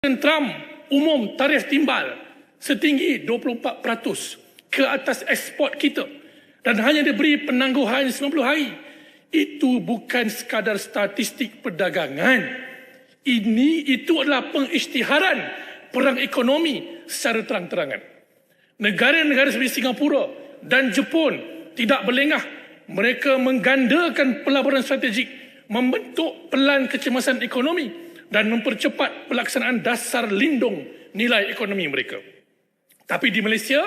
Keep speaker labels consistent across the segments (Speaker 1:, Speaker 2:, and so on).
Speaker 1: Trump umum tarif timbal setinggi 24% ke atas ekspor kita dan hanya diberi penangguhan 90 hari. Itu bukan sekadar statistik perdagangan. Ini itu adalah pengisytiharan perang ekonomi secara terang-terangan. Negara-negara seperti Singapura dan Jepun tidak berlengah. Mereka menggandakan pelaburan strategik, membentuk pelan kecemasan ekonomi dan mempercepat pelaksanaan dasar lindung nilai ekonomi mereka. Tapi di Malaysia,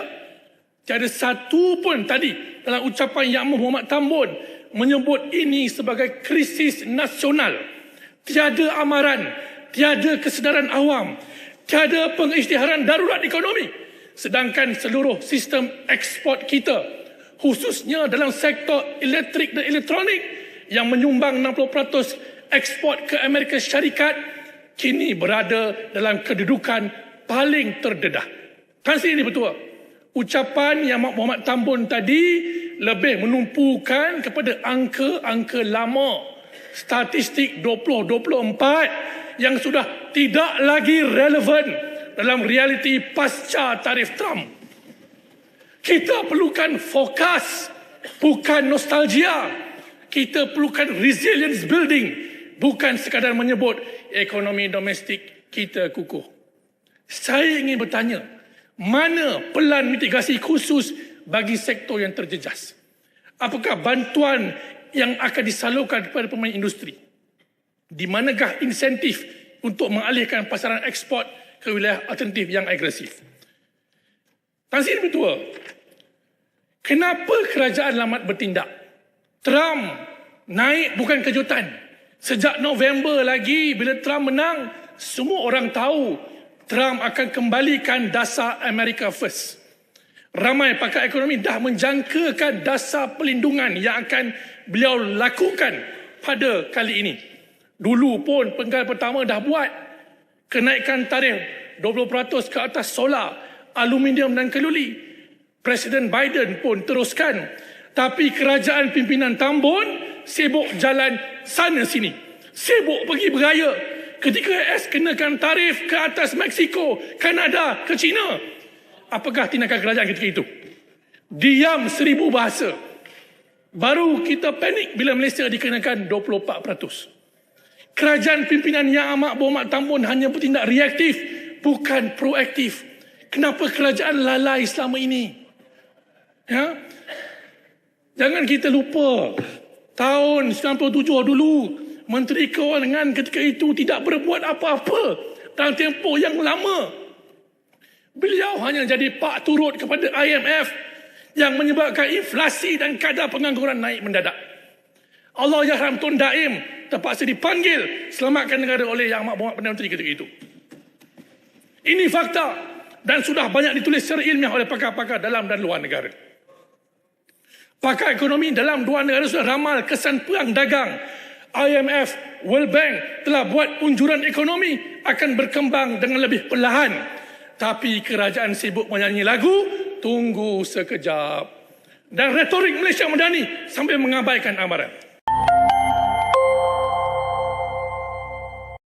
Speaker 1: tiada satu pun tadi dalam ucapan Yang Muhammad Tambun menyebut ini sebagai krisis nasional. Tiada amaran, tiada kesedaran awam, tiada pengisytiharan darurat ekonomi. Sedangkan seluruh sistem ekspor kita, khususnya dalam sektor elektrik dan elektronik yang menyumbang 60% ekspor ke Amerika Syarikat kini berada dalam kedudukan paling terdedah. Kan ini betul. Ucapan yang Muhammad Tambun tadi lebih menumpukan kepada angka-angka lama. Statistik 2024 yang sudah tidak lagi relevan dalam realiti pasca tarif Trump. Kita perlukan fokus, bukan nostalgia. Kita perlukan resilience building, bukan sekadar menyebut ekonomi domestik kita kukuh. Saya ingin bertanya, mana pelan mitigasi khusus bagi sektor yang terjejas? Apakah bantuan yang akan disalurkan kepada pemain industri? Di manakah insentif untuk mengalihkan pasaran ekspor ke wilayah alternatif yang agresif? Tan Sri. Kenapa kerajaan lambat bertindak? Trump naik bukan kejutan. Sejak November lagi bila Trump menang, semua orang tahu Trump akan kembalikan dasar America First. Ramai pakar ekonomi dah menjangkakan dasar pelindungan yang akan beliau lakukan pada kali ini. Dulu pun penggal pertama dah buat kenaikan tarif 20% ke atas solar, aluminium dan keluli. Presiden Biden pun teruskan. Tapi kerajaan pimpinan Tambun sibuk jalan sana sini. Sibuk pergi beraya. Ketika AS kenakan tarif ke atas Mexico, Kanada, ke China. Apakah tindakan kerajaan ketika itu? Diam seribu bahasa. Baru kita panik bila Malaysia dikenakan 24%. Kerajaan pimpinan Yang Amat Berhormat Tambun hanya bertindak reaktif, bukan proaktif. Kenapa kerajaan lalai selama ini? Ya? Jangan kita lupa Tahun 97 dulu, Menteri Kewangan ketika itu tidak berbuat apa-apa dalam tempoh yang lama. Beliau hanya jadi pak turut kepada IMF yang menyebabkan inflasi dan kadar pengangguran naik mendadak. Allah Yahram Tun Daim terpaksa dipanggil selamatkan negara oleh Yang Amat Berhormat Perdana Menteri ketika itu. Ini fakta dan sudah banyak ditulis secara ilmiah oleh pakar-pakar dalam dan luar negara. Pakar ekonomi dalam dua negara sudah ramal kesan perang dagang. IMF, World Bank telah buat unjuran ekonomi akan berkembang dengan lebih perlahan. Tapi kerajaan sibuk menyanyi lagu, tunggu sekejap. Dan retorik Malaysia Madani sambil mengabaikan amaran.